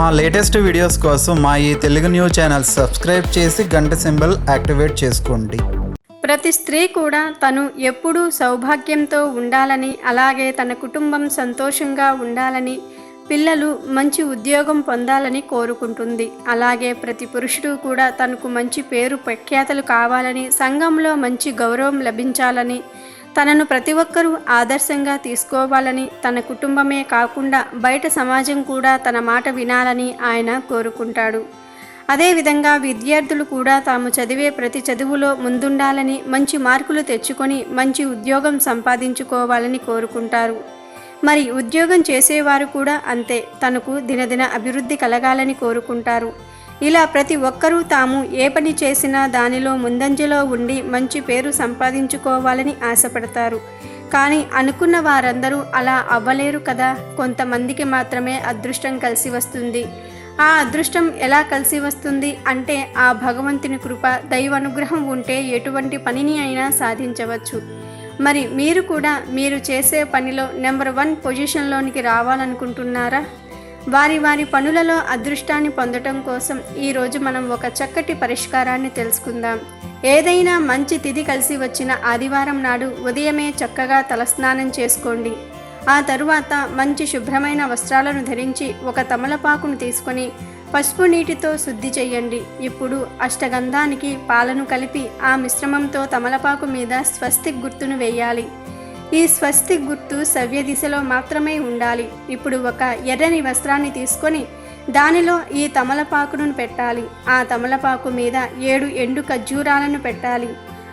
మా latest videos కోసం మా ఈ తెలుగు న్యూస్ ఛానల్ సబ్స్క్రైబ్ చేసి గంట సింబల్ యాక్టివేట్ చేసుకోండి. ప్రతి స్త్రీ కూడా తను ఎప్పుడూ సౌభాగ్యంతో ఉండాలని అలాగే తన కుటుంబం సంతోషంగా ఉండాలని పిల్లలు మంచి ఉద్యోగం పొందాలని కోరుకుంటుంది. అలాగే ప్రతి పురుషుడు కూడా తనకు మంచి పేరు ప్రఖ్యాతలు కావాలని సంఘంలో మంచి గౌరవం లభించాలని తనను ప్రతి ఒక్కరూ ఆదర్శంగా తీసుకోవాలని తన కుటుంబమే కాకుండా బయట సమాజం కూడా తన మాట వినాలని ఆయన కోరుకుంటాడు. అదేవిధంగా విద్యార్థులు కూడా తాము చదివే ప్రతి చదువులో ముందుండాలని మంచి మార్కులు తెచ్చుకొని మంచి ఉద్యోగం సంపాదించుకోవాలని కోరుకుంటారు. మరి ఉద్యోగం చేసేవారు కూడా అంతే తనకు దినదిన అభివృద్ధి కలగాలని కోరుకుంటారు. ఇలా ప్రతి ఒక్కరూ తాము ఏ పని చేసినా దానిలో ముందంజలో ఉండి మంచి పేరు సంపాదించుకోవాలని ఆశపడతారు. కానీ అనుకున్న వారందరూ అలా అవ్వలేరు కదా. కొంతమందికి మాత్రమే అదృష్టం కలిసి వస్తుంది. ఆ అదృష్టం ఎలా కలిసి వస్తుంది అంటే ఆ భగవంతుని కృప దైవ అనుగ్రహం ఉంటే ఎటువంటి పనిని అయినా సాధించవచ్చు. మరి మీరు కూడా మీరు చేసే పనిలో నెంబర్ వన్ పొజిషన్లోనికి రావాలనుకుంటున్నారా? వారి వారి పనులలో అదృష్టాన్ని పొందటం కోసం ఈరోజు మనం ఒక చక్కటి పరిష్కారాన్ని తెలుసుకుందాం. ఏదైనా మంచి తిథి కలిసి వచ్చిన ఆదివారం నాడు ఉదయమే చక్కగా తలస్నానం చేసుకోండి. ఆ తరువాత మంచి శుభ్రమైన వస్త్రాలను ధరించి ఒక తమలపాకును తీసుకొని పసుపు నీటితో శుద్ధి చేయండి. ఇప్పుడు అష్టగంధానికి పాలను కలిపి ఆ మిశ్రమంతో తమలపాకు మీద స్వస్తిక్ గుర్తును వేయాలి. ఈ స్వస్తి గుర్తు సవ్య దిశలో మాత్రమే ఉండాలి. ఇప్పుడు ఒక ఎర్రని వస్త్రాన్ని తీసుకొని దానిలో ఈ తమలపాకును పెట్టాలి. ఆ తమలపాకు మీద ఏడు ఎండు ఖర్జూరాలను పెట్టాలి.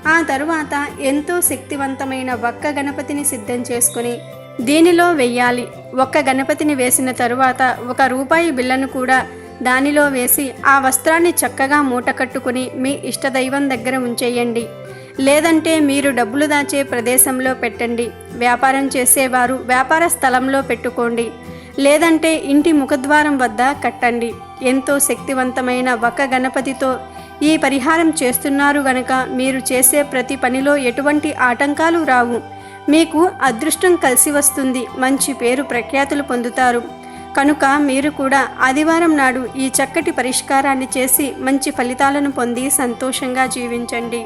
ఆ తరువాత ఎంతో శక్తివంతమైన ఒక్క గణపతిని సిద్ధం చేసుకొని దీనిలో వెయ్యాలి. ఒక్క గణపతిని వేసిన తరువాత ఒక రూపాయి బిళ్ళను కూడా దానిలో వేసి ఆ వస్త్రాన్ని చక్కగా మూట కట్టుకుని మీ ఇష్టదైవం దగ్గర ఉంచేయండి. లేదంటే మీరు డబ్బులు దాచే ప్రదేశంలో పెట్టండి. వ్యాపారం చేసేవారు వ్యాపార స్థలంలో పెట్టుకోండి. లేదంటే ఇంటి ముఖద్వారం వద్ద కట్టండి. ఎంతో శక్తివంతమైన ఒక గణపతితో ఈ పరిహారం చేస్తున్నారు గనక మీరు చేసే ప్రతి పనిలో ఎటువంటి ఆటంకాలు రావు. మీకు అదృష్టం కలిసి వస్తుంది. మంచి పేరు ప్రఖ్యాతులు పొందుతారు. కనుక మీరు కూడా ఆదివారం నాడు ఈ చక్కటి పరిష్కారాన్ని చేసి మంచి ఫలితాలను పొంది సంతోషంగా జీవించండి.